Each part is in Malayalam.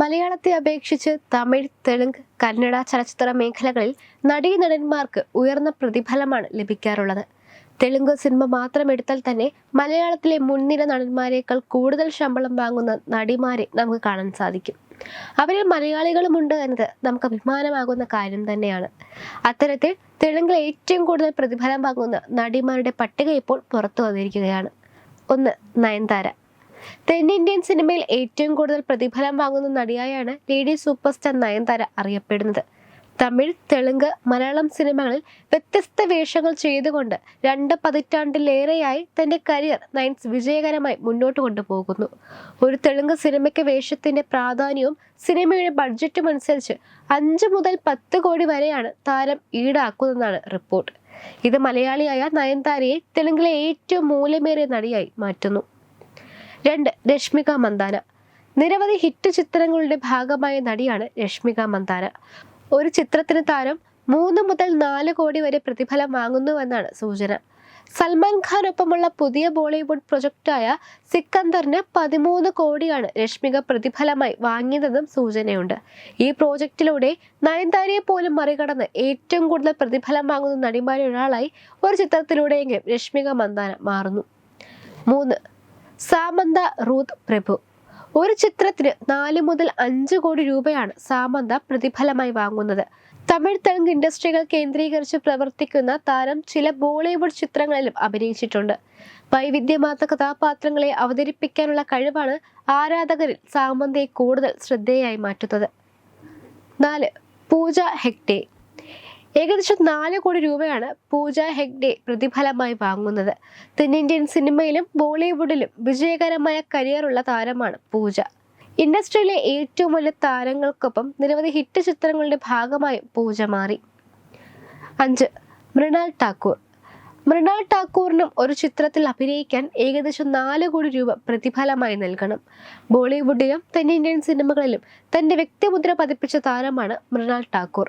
മലയാളത്തെ അപേക്ഷിച്ച് തമിഴ് തെലുങ്ക് കന്നഡ ചലച്ചിത്ര മേഖലകളിൽ നടീനടന്മാർക്ക് ഉയർന്ന പ്രതിഫലമാണ് ലഭിക്കാറുള്ളത്. തെലുങ്ക് സിനിമ മാത്രം എടുത്താൽ തന്നെ മലയാളത്തിലെ മുൻനിര നടന്മാരെക്കാൾ കൂടുതൽ ശമ്പളം വാങ്ങുന്ന നടിമാരെ നമുക്ക് കാണാൻ സാധിക്കും. അവരിൽ മലയാളികളുമുണ്ട് എന്നത് നമുക്ക് അഭിമാനമാകുന്ന കാര്യം തന്നെയാണ്. അത്തരത്തിൽ തെലുങ്കിൽ ഏറ്റവും കൂടുതൽ പ്രതിഫലം വാങ്ങുന്ന നടിമാരുടെ പട്ടിക ഇപ്പോൾ പുറത്തു വന്നിരിക്കുകയാണ്. ഒന്ന് നയൻതാര. തെന്നിന്ത്യൻ സിനിമയിൽ ഏറ്റവും കൂടുതൽ പ്രതിഫലം വാങ്ങുന്ന നടിയായാണ് ലേഡി സൂപ്പർ സ്റ്റാർ നയൻതാര അറിയപ്പെടുന്നത്. തമിഴ് തെലുങ്ക് മലയാളം സിനിമകളിൽ വ്യത്യസ്ത വേഷങ്ങൾ ചെയ്തുകൊണ്ട് രണ്ട് പതിറ്റാണ്ടിലേറെയായി തന്റെ കരിയർ നയൻസ് വിജയകരമായി മുന്നോട്ട് കൊണ്ടുപോകുന്നു. ഒരു തെലുങ്ക് സിനിമയ്ക്ക് വേഷത്തിന്റെ പ്രാധാന്യവും സിനിമയുടെ ബഡ്ജറ്റും അനുസരിച്ച് അഞ്ച് മുതൽ പത്ത് കോടി വരെയാണ് താരം ഈടാക്കുന്നതെന്നാണ് റിപ്പോർട്ട്. ഇത് മലയാളിയായ നയൻതാരയെ തെലുങ്കിലെ ഏറ്റവും മൂല്യമേറിയ നടിയായി മാറ്റുന്നു. രണ്ട് രശ്മിക മന്ദാന. നിരവധി ഹിറ്റ് ചിത്രങ്ങളുടെ ഭാഗമായ നടിയാണ് രശ്മിക മന്ദാന. ഒരു ചിത്രത്തിന് താരം മൂന്ന് മുതൽ നാല് കോടി വരെ പ്രതിഫലം വാങ്ങുന്നുവെന്നാണ് സൂചന. സൽമാൻ ഖാനൊപ്പമുള്ള പുതിയ ബോളിവുഡ് പ്രൊജക്റ്റായ സിക്കന്ദറിന് പതിമൂന്ന് കോടിയാണ് രശ്മിക പ്രതിഫലമായി വാങ്ങിയതെന്നും സൂചനയുണ്ട്. ഈ പ്രോജക്റ്റിലൂടെ നയൻതാരയെ പോലും മറികടന്ന് ഏറ്റവും കൂടുതൽ പ്രതിഫലം വാങ്ങുന്ന നടിമാരിൽ ഒരാളായി ഒരു ചിത്രത്തിലൂടെയെങ്കിലും രശ്മിക മന്ദാന മാറുന്നു. മൂന്ന് സാമന്ത റൂത്ത് പ്രഭു. ഒരു ചിത്രത്തിന് നാല് മുതൽ അഞ്ച് കോടി രൂപയാണ് സാമന്ത പ്രതിഫലമായി വാങ്ങുന്നത്. തമിഴ് തെലുങ്ക് ഇൻഡസ്ട്രികൾ കേന്ദ്രീകരിച്ച് പ്രവർത്തിക്കുന്ന താരം ചില ബോളിവുഡ് ചിത്രങ്ങളിലും അഭിനയിച്ചിട്ടുണ്ട്. വൈവിധ്യമാർന്ന കഥാപാത്രങ്ങളെ അവതരിപ്പിക്കാനുള്ള കഴിവാണ് ആരാധകരിൽ സാമന്തയെ കൂടുതൽ ശ്രദ്ധേയായി മാറ്റുന്നത്. നാല് പൂജ ഹെഗ്ഡെ. ഏകദേശം നാല് കോടി രൂപയാണ് പൂജ ഹെഗ്ഡെ പ്രതിഫലമായി വാങ്ങുന്നത്. തെന്നിന്ത്യൻ സിനിമയിലും ബോളിവുഡിലും വിജയകരമായ കരിയറുള്ള താരമാണ് പൂജ. ഇൻഡസ്ട്രിയിലെ ഏറ്റവും വലിയ താരങ്ങൾക്കൊപ്പം നിരവധി ഹിറ്റ് ചിത്രങ്ങളുടെ ഭാഗമായി പൂജ മാറി. അഞ്ച് മൃണാൽ ടാക്കൂർ മൃണാൽ ടാക്കൂറിനും ഒരു ചിത്രത്തിൽ അഭിനയിക്കാൻ ഏകദേശം നാല് കോടി രൂപ പ്രതിഫലമായി നൽകണം. ബോളിവുഡിലും തെന്നിന്ത്യൻ സിനിമകളിലും തന്റെ വ്യക്തിമുദ്ര പതിപ്പിച്ച താരമാണ് മൃണാൽ ഠാക്കൂർ.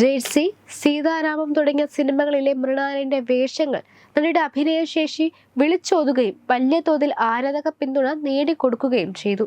ജേഴ്സി സീതാരാമം തുടങ്ങിയ സിനിമകളിലെ മൃണാലിന്റെ വേഷങ്ങൾ നടിയുടെ അഭിനയശേഷി വിളിച്ചോതുകയും വലിയ തോതിൽ ആരാധക പിന്തുണ നേടിക്കൊടുക്കുകയും ചെയ്തു.